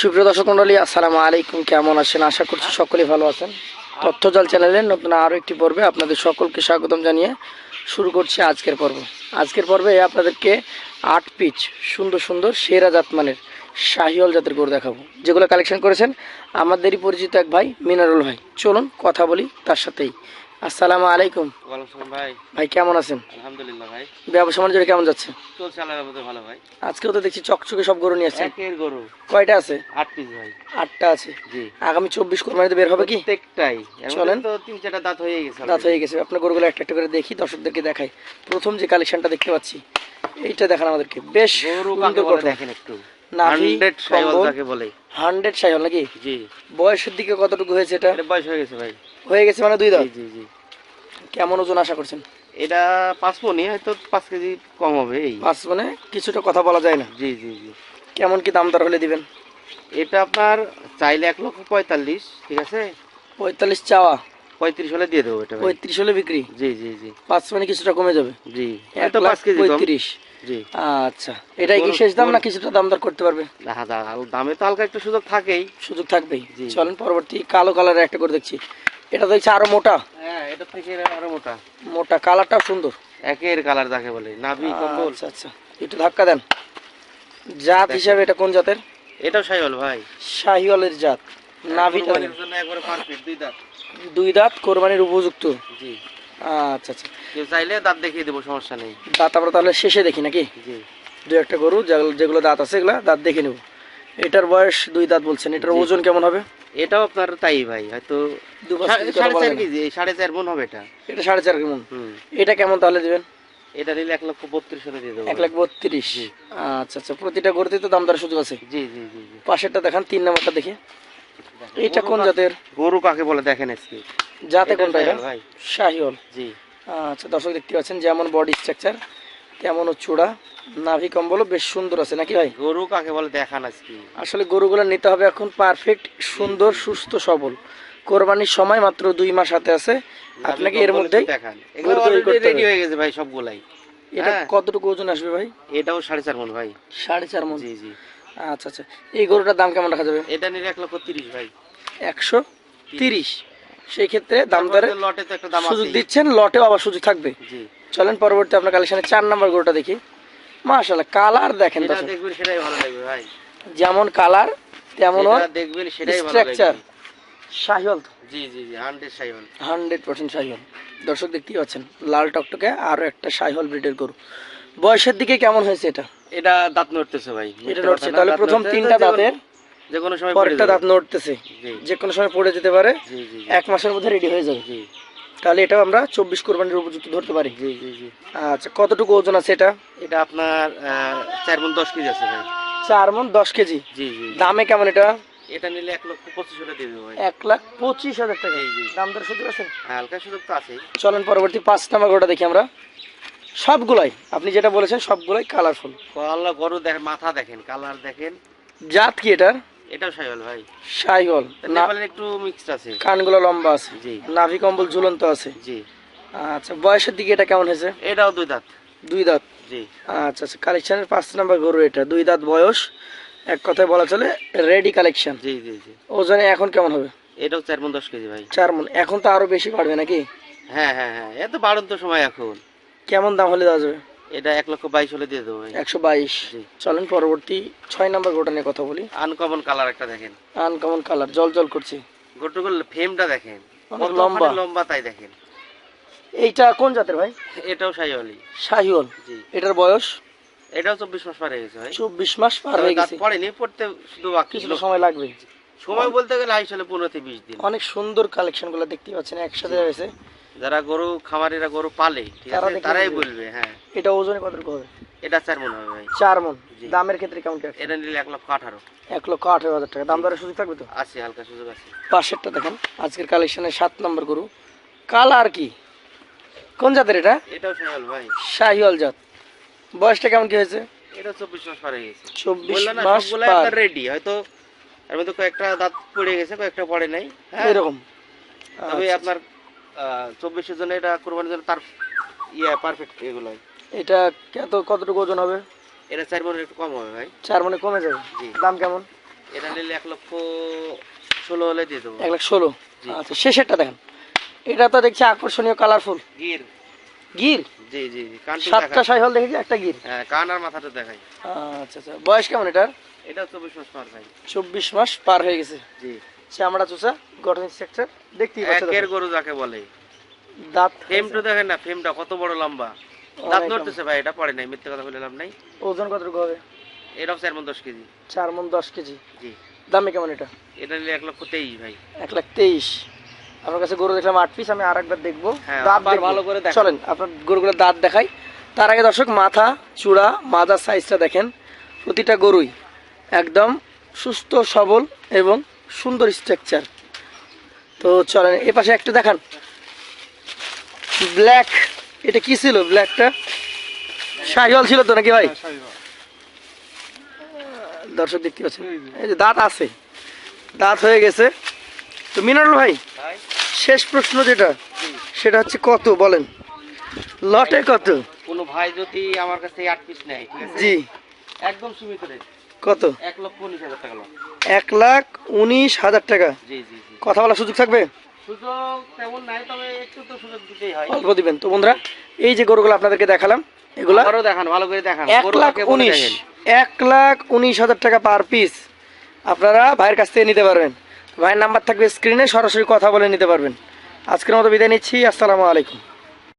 সুপ্রিয় দর্শক মন্ডলী, আসসালামু আলাইকুম। কেমন আছেন? আশা করছি সকলেই ভালো আছেন। তথ্যজাল চ্যানেলের নতুন আরও একটি পর্বে আপনাদের সকলকে স্বাগতম জানিয়ে শুরু করছি আজকের পর্ব। আজকের পর্বে আপনাদেরকে আট পিচ সুন্দর সুন্দর সেরা জাতমানের শাহিওল জাতের গরু দেখাবো, যেগুলো কালেকশন করেছেন আমাদেরই পরিচিত এক ভাই, মিনারুল ভাই। চলুন কথা বলি তার সাথেই। আসসালামু আলাইকুম। ভাই। ভাই কেমন আছেন? আলহামদুলিল্লাহ ভাই। ব্যবসা বাণিজ্য কেমন যাচ্ছে? চলছে আল্লাহর ভালো ভাই। আজকেও তো দেখছি চকচকে সব গরু নিয়ে আসছেন। একের গরু। কয়টা আছে? আট পিস ভাই। আটটা আছে। জি। আগামী চব্বিশ কোরবানিতে বের হবে কি? প্রত্যেকটাই। চলেন। তো তিন চারটা দাঁত হয়ে গেছে হয়ে আপনার গরুগুলো একটা একটা করে দেখি দর্শকদেরকে দেখাই। প্রথম যে কালেকশনটা দেখতে পাচ্ছি এইটা দেখান আমাদেরকে। বেশ সুন্দর দেখেন একটু। বলে। নাকি? বয়সের দিকে কতটুকু হয়েছে এটা বয়স হয়ে গেছে ভাই। হয়ে গেছে মানে দুই দাঁত? জি জি জি। কেমন ওজন আশা করছেন? এটা পাঁচ মনি হয়তো পাঁচ কেজি কম হবে এই। পাঁচ মানে কিছুটা কথা বলা যায় না? জি জি জি। কেমন কি দাম দর হলে দিবেন? এটা আপনার চাইলে এক লক্ষ পঁয়তাল্লিশ ঠিক আছে? পঁয়তাল্লিশ চাওয়া। পঁয়ত্রিশ হলে দিয়ে দেবো এটা পঁয়ত্রিশ হলে বিক্রি? জি জি জি। পাঁচ মানে কিছুটা কমে যাবে? জি এত পাঁচ কেজি পঁয়ত্রিশ। জি। আচ্ছা এটাই কি শেষ দাম না কিছুটা দাম দর করতে পারবে? দামে তো হালকা একটু সুযোগ থাকেই। সুযোগ থাকবেই। চলেন পরবর্তী কালো কালারের একটা করে দেখছি। এটা দেখছি আরও মোটা। হ্যাঁ এটা থেকে আরও মোটা। মোটা কালারটাও সুন্দর। একের কালার যাকে বলে নাভি কম্বল। আচ্ছা আচ্ছা একটু ধাক্কা দেন। জাত হিসাবে এটা কোন জাতের? এটাও সাইওয়াল ভাই। শাহিওয়ালের জাত। নাভিটা একবারে পারফেক্ট দুই দাঁত। দুই দাঁত কোরবানির উপযুক্ত। জি। আচ্ছা আচ্ছা। কেউ চাইলে দাঁত দেখিয়ে দেবো সমস্যা নেই। দাঁত আমরা তাহলে শেষে দেখি নাকি? জি। দু একটা গরু যেগুলো- দাঁত আছে এগুলো দাঁত দেখে নেব। এটার বয়স দুই দাঁত বলছেন এটার ওজন কেমন হবে? এটাও আপনার তাই ভাই হয়তো সাড়ে চার যায় কেজি সাড়ে চার মন হবে এটা। এটা সাড়ে চার এটা কেমন তাহলে দিবেন? এটা নিলে এক লক্ষ বত্রিশ হলে দিয়ে দেবো এক লাখ বত্রিশ। আচ্ছা আচ্ছা প্রতিটা গরুতে তো দাম দর সুযোগ আছে। জি জি জি জি। পাশেরটা দেখান তিন নাম্বারটা দেখি। এটা কোন জাতের? গরু কাকে বলে দেখেন আজকে। জাতে কোনটা এটা শাহিওল। জি। আচ্ছা দর্শক দেখতে পাচ্ছেন যেমন বডি স্ট্রাকচার তেমন চূড়া নাভি কম্বলও বেশ সুন্দর আছে নাকি ভাই? গরু কাকে বলে দেখান আজকে। আসলে গরুগুলো নিতে হবে এখন পারফেক্ট সুন্দর সুস্থ সবল। কোরবানির সময় মাত্র দুই মাস হাতে আছে। আপনাকে এর মধ্যেই রেডি হয়ে গেছে ভাই সবগুলাই। এটা হ্যাঁ। কতটুকু ওজন আসবে ভাই? এটাও সাড়ে চার মন ভাই। সাড়ে চার মন। জি জি। আচ্ছা আচ্ছা। এই গরুটার দাম কেমন রাখা যাবে? এটা নিলে এক লক্ষ তিরিশ ভাই। একশো তিরিশ। সেই ক্ষেত্রে দাম দরে তো সুযোগ দিচ্ছেন লটেও আবার সুযোগ থাকবে। চলেন পরবর্তী আপনার কালেকশনে চার নাম্বার গরুটা দেখি। মাশাল্লাহ কালার দেখেন দেখবেন সেটাই ভালো লাগবে ভাই। যেমন কালার তেমন দেখবেন সেটাই ভালো স্ট্রাকচার লাগবে শাহিওল জি জি জি hundred Sahiwal hundred percent Sahiwal দর্শক দেখতেই পাচ্ছেন লাল টকটকে আরও একটা শাহিওল ব্রিডের গরু। বয়সের দিকে কেমন হয়েছে এটা? এটা দাঁত নড়তেছে ভাই। এটা নড়ছে তাহলে প্রথম তিনটা দাঁতের যে কোনো সময় পরেরটা দাঁত নড়তেছে। যে কোনো সময় পড়ে যেতে পারে। এক মাসের মধ্যে রেডি হয়ে যাবে। তাহলে এটাও আমরা চব্বিশ কোরবানির উপযুক্ত ধরতে পারি। জি জি জি। আচ্ছা কতটুকু ওজন আছে এটা? এটা আপনার চার মন দশ কেজি আছে ভাই। চার মন দশ কেজি। জি জি। জি। দামে কেমন এটা? এটা নিলে এক লক্ষ পঁচিশ হলে দিয়ে দেবো এক লাখ পঁচিশ হাজার টাকা। দাম দর সুযোগ আছে? হালকা সুযোগ তো আছেই। চলেন পরবর্তী পাঁচ নাম্বার গরুটা দেখি আমরা। সবগুলাই আপনি যেটা বলেছেন সবগুলাই কালারফুল কলা গরু দেখেন মাথা দেখেন কালার দেখেন। জাত কি এটার? এটাও সাইওয়াল ভাই। সাইহল নেপালের একটু মিক্সড আছে। কানগুলো লম্বা আছে। জি। নাভি কম্বল ঝুলন্ত আছে। জি। আচ্ছা বয়সের দিকে এটা কেমন হয়েছে? এটাও দুই দাঁত। দুই দাঁত? জি। আচ্ছা আচ্ছা কালেকশনের পাঁচ নাম্বার গরু এটা। দুই দাঁত বয়স এক কথায় বলা চলে রেডি কালেকশন জি জি জি। ওজনে এখন কেমন হবে? এটাও চার মন দশ কেজি ভাই। চার মন। এখন তো আরও বেশি বাড়বে নাকি? হ্যাঁ হ্যাঁ হ্যাঁ। এত বাড়ন্ত সময় এখন। কেমন দাম হলে দেওয়া যাবে? এটা এক লক্ষ বাইশ হলে দিয়ে দেবো একশো বাইশ। চলেন পরবর্তী ছয় নাম্বার গরুটা নিয়ে কথা বলি। আনকমন কালার একটা দেখেন। আনকমন কালার জল জল করছে। গটুগুল ফেমটা দেখেন। লম্বা। লম্বা তাই দেখেন। এইটা কোন জাতের ভাই? এটাও সাইওয়ালি শাহিওল জি। এটার বয়স? এটাও চব্বিশ মাস পার হয়ে গেছে ভাই। চব্বিশ মাস পার হয়ে গেছে। পড়েনি পড়তে শুধু বাকি কিছুটা সময় লাগবে। সময় বলতে গেলে আসলে পনেরো থেকে বিশ দিন। অনেক সুন্দর কালেকশনগুলো দেখতে পাচ্ছেন একসাথে হয়েছে। যারা গরু খামারিরা গরু পালে ঠিক আছে? তারাই বলবে? হ্যাঁ। এটা ওজনে কতটুকু হবে? এটা চার মনে হবে ভাই। চার মন। দামের ক্ষেত্রে কেমন কি? এটা নিলে এক লক্ষ আঠারো। এক লক্ষ আঠারো হাজার টাকা। দাম দরের সুযোগ থাকবে তো? আছে হালকা সুযোগ আছে। পাশেরটা দেখেন আজকের কালেকশনের সাত নম্বর গরু। কালার কি? কোন জাতের এটা? এটাও সাইওয়াল ভাই। শাহিওয়াল জাত। বয়সটা কেমন কি হয়েছে? এটা চব্বিশ মাস পার হয়ে গেছে। চব্বিশ মাস পার। রেডি হয়তো এর মধ্যে কয়েকটা দাঁত পড়ে গেছে কয়েকটা পড়ে নাই। হ্যাঁ? এরকম। তবে আচ্ছা, আপনার চব্বিশের জন্য এটা কোরবানির জন্য তার ইয়ে পারফেক্ট এগুলো। এটা কত কতটুকু ওজন হবে? এটা চার মনের একটু কম হবে ভাই। চার মনে কমে যাবে? জি। দাম কেমন? এটা নিলে এক লক্ষ ষোলো হলে দিয়ে দেবো। এক লাখ ষোলো। আচ্ছা শেষেরটা দেখেন। এটা তো দেখছি আকর্ষণীয় কালারফুল গির। গির? জি জি সাতটা সাইহল দেখেছি একটা গির। হ্যাঁ কান আর মাথাটা দেখাই। আচ্ছা আচ্ছা। বয়স কেমন এটার? এটা চব্বিশ মাস পার ভাই। চব্বিশ মাস পার হয়ে গেছে। জি। চামড়া চোষা গঠন স্ট্রাকচার দেখতেই পাচ্ছেন একের গরু যাকে বলে। দাঁত ফেমটা দেখেন না ফেমটা কত বড় লম্বা। দাঁত। নড়তেছে ভাই এটা পড়ে নাই মিথ্যে কথা বলে লাভ নাই। ওজন কতটুকু হবে? এরকম চার মন দশ কেজি। চার মন দশ কেজি। জি। দামে কেমন এটা? এটা নিলে এক লক্ষ তেইশ ভাই। এক লাখ তেইশ। আপনার কাছে গরু দেখলাম আট পিস আমি আর একবার দেখব। হ্যাঁ, দাঁত ভালো করে। চলেন আপনার গরুগুলোর দাঁত দেখাই। তার আগে দর্শক মাথা চূড়া মাজার সাইজটা দেখেন। প্রতিটা গরুই একদম সুস্থ সবল এবং সুন্দর স্ট্রাকচার তো চলেন এ পাশে একটা দেখান। ব্ল্যাক এটা কি ছিল ব্ল্যাকটা শাহিওয়াল ছিল তো নাকি ভাই? দর্শক দেখতে পাচ্ছেন। এই যে দাঁত আছে। দাঁত হয়ে গেছে। তো মিনারুল ভাই শেষ প্রশ্ন যেটা সেটা হচ্ছে কত বলেন। লটে কত? কোনো ভাই যদি আমার কাছে আট পিস নেয় জি। একদম সীমিত রেট। কত? এক লাখ উনিশ হাজার টাকা। কথা বলার সুযোগ থাকবে? অল্প দিবেন তো বন্ধুরা। এই যে গরুগুলো আপনাদেরকে দেখালাম এগুলা দেখান ভালো করে দেখান। এক লাখ উনিশ এক লাখ উনিশ হাজার টাকা পার পিস আপনারা ভাইয়ের কাছ থেকে নিতে পারবেন। ভাইয়ের নাম্বার থাকবে স্ক্রিনে সরাসরি কথা বলে নিতে পারবেন। আজকের মতো বিদায় নিচ্ছি আসসালামু আলাইকুম।